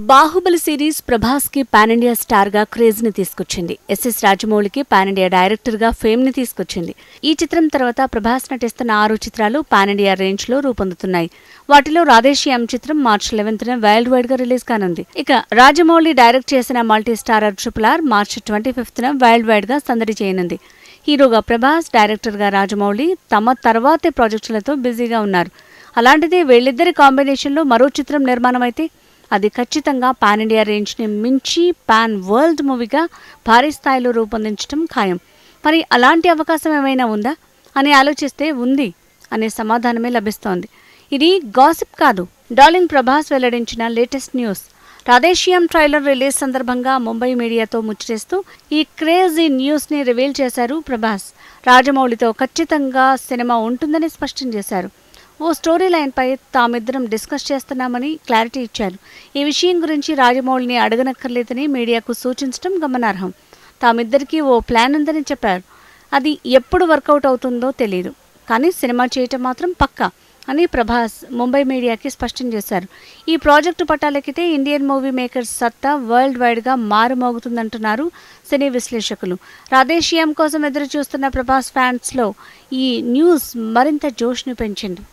Baahubali series ప్రభాస్కి pan-India స్టార్గా క్రేజ్ని తీసుకొచ్చింది. ఎస్ఎస్ రాజమౌళికి పానిండియా డైరెక్టర్గా ఫేమ్ని తీసుకొచ్చింది. ఈ చిత్రం తర్వాత ప్రభాస్ నటిస్తున్న ఆరు చిత్రాలు పానిండియా రేంజ్లో రూపొందుతున్నాయి. వాటిలో రాధేశ్యామ్ చిత్రం మార్చ్ లెవెన్త్ న వరల్డ్ వైడ్గా రిలీజ్ కానుంది. ఇక రాజమౌళి డైరెక్ట్ చేసిన multi starrer triple R March twenty fifth న వరల్డ్ వైడ్గా సందడి చేయనుంది. హీరోగా ప్రభాస్ డైరెక్టర్గా రాజమౌళి తమ తర్వాతే ప్రాజెక్టులతో బిజీగా ఉన్నారు. అలాంటిది వీళ్ళిద్దరి కాంబినేషన్లో మరో చిత్రం నిర్మాణం అయితే అది ఖచ్చితంగా పాన్ ఇండియా రేంజ్ని మించి పాన్ వరల్డ్ మూవీగా భారీ స్థాయిలో రూపొందించడం ఖాయం. మరి అలాంటి అవకాశం ఏమైనా ఉందా? అని ఆలోచిస్తే ఉంది అనే సమాధానమే లభిస్తోంది. ఇది గాసిప్ కాదు. డార్లింగ్ ప్రభాస్ వెల్లడించిన latest news. Radhe Shyam trailer release సందర్భంగా ముంబై మీడియాతో ముచ్చటేస్తూ ఈ క్రేజీ న్యూస్ని రివీల్ చేశారు ప్రభాస్. రాజమౌళితో ఖచ్చితంగా సినిమా ఉంటుందని స్పష్టం చేశారు. ఓ స్టోరీ లైన్పై తామిద్దరం డిస్కస్ చేస్తున్నామని క్లారిటీ ఇచ్చారు. ఈ విషయం గురించి రాజమౌళిని అడగనక్కర్లేదని మీడియాకు సూచించడం గమనార్హం. తామిద్దరికీ ఓ ప్లాన్ ఉందని చెప్పారు. అది ఎప్పుడు వర్కౌట్ అవుతుందో తెలియదు కానీ సినిమా చేయటం మాత్రం పక్కా అని ప్రభాస్ ముంబై మీడియాకి స్పష్టం చేశారు. ఈ ప్రాజెక్టు పట్టాలెక్కితే ఇండియన్ మూవీ మేకర్స్ సత్తా వరల్డ్ వైడ్గా మారుమోగుతుందంటున్నారు సినీ విశ్లేషకులు. రాధేశ్యామ్ కోసం ఎదురు చూస్తున్న ప్రభాస్ ఫ్యాన్స్లో ఈ న్యూస్ మరింత జోష్ను పెంచింది.